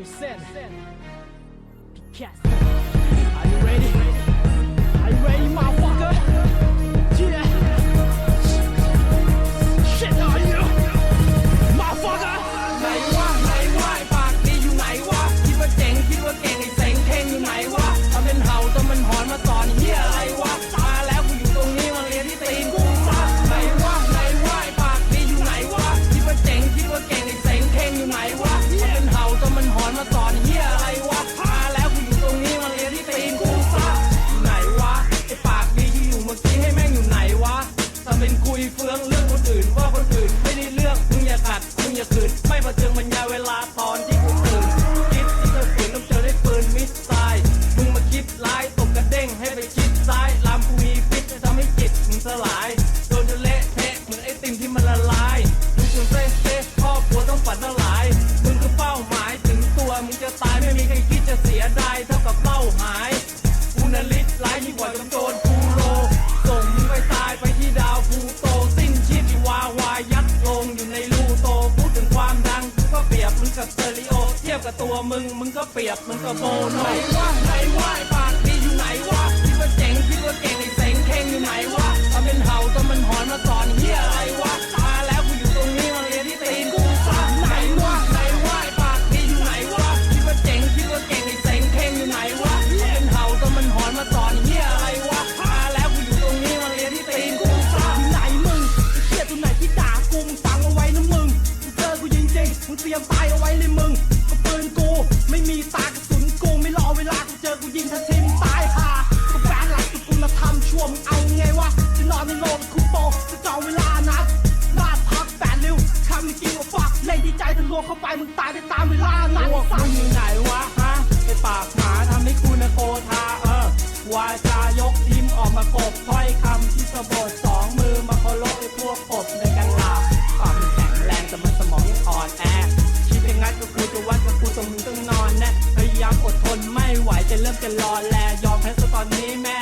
present Picasso. Are you ready? Are you ready, my หัวชี้ให้แม่งอยู่ไหนวะถ้าเป็นคุยเฟืองเลื ตัวมึงมึงก็เปียกมึงก็โบนไหนว่าไหนว่ายปลา เข้าไปมึงตายไปตามเวลานั้นพวกอยู่ไหนวะฮะไอปากหมาทำให้คุณโกธาเออวาจายกทิมออกมากบถ้อยคำที่สะบดสองมือมาเคารพไอพวกกบในกันลาวามแข็งแรงแต่มันสมองยังอ่อนแอคิดยังไงก็คือจะวัดกับกูตรงนี้ต้องนอนแน่พยายามอดทนไม่ไหวจะเริ่มจะรอแลยอมแพ้ซะตอนนี้แม่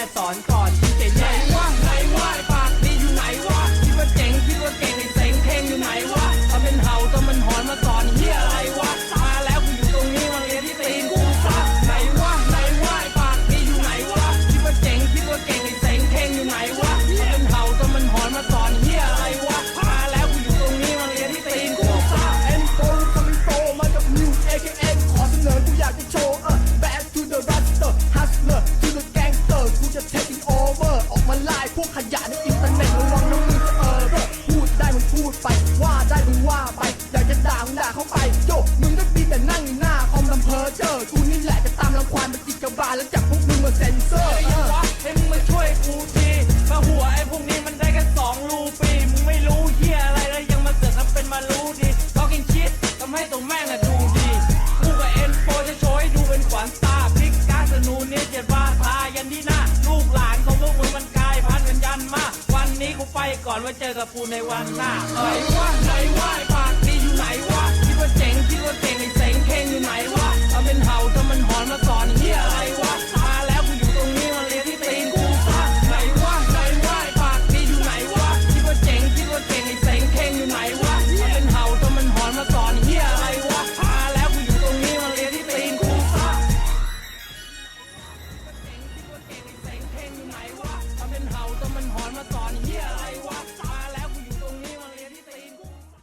าแล้วจับพวกมึงมาเซ็นเซอร์ วะให้มึงมาช่วยกูทีมาหัวไอ้พวกนี้มันได้แค่สองรูปีมึงไม่รู้เฮียอะไรแล้วยังมาเสือกทำเป็นมารู้ดีเขากินชิดทำให้ตัวแม่งอะดูดีกูกับเอ็นโฟจะโชว์ดูเป็นขวัญตาพลิกการสนูเนี่ยเจ็ดบาทายันที่หน้าลูกหลานของพวกมึงมันกลายพันธุ์กันยันมา วันนี้กูไปก่อนไว้เจอกับกูในวันหน้าเอ้ย แต่มันหอนมาสอนเฮียอะไรวะ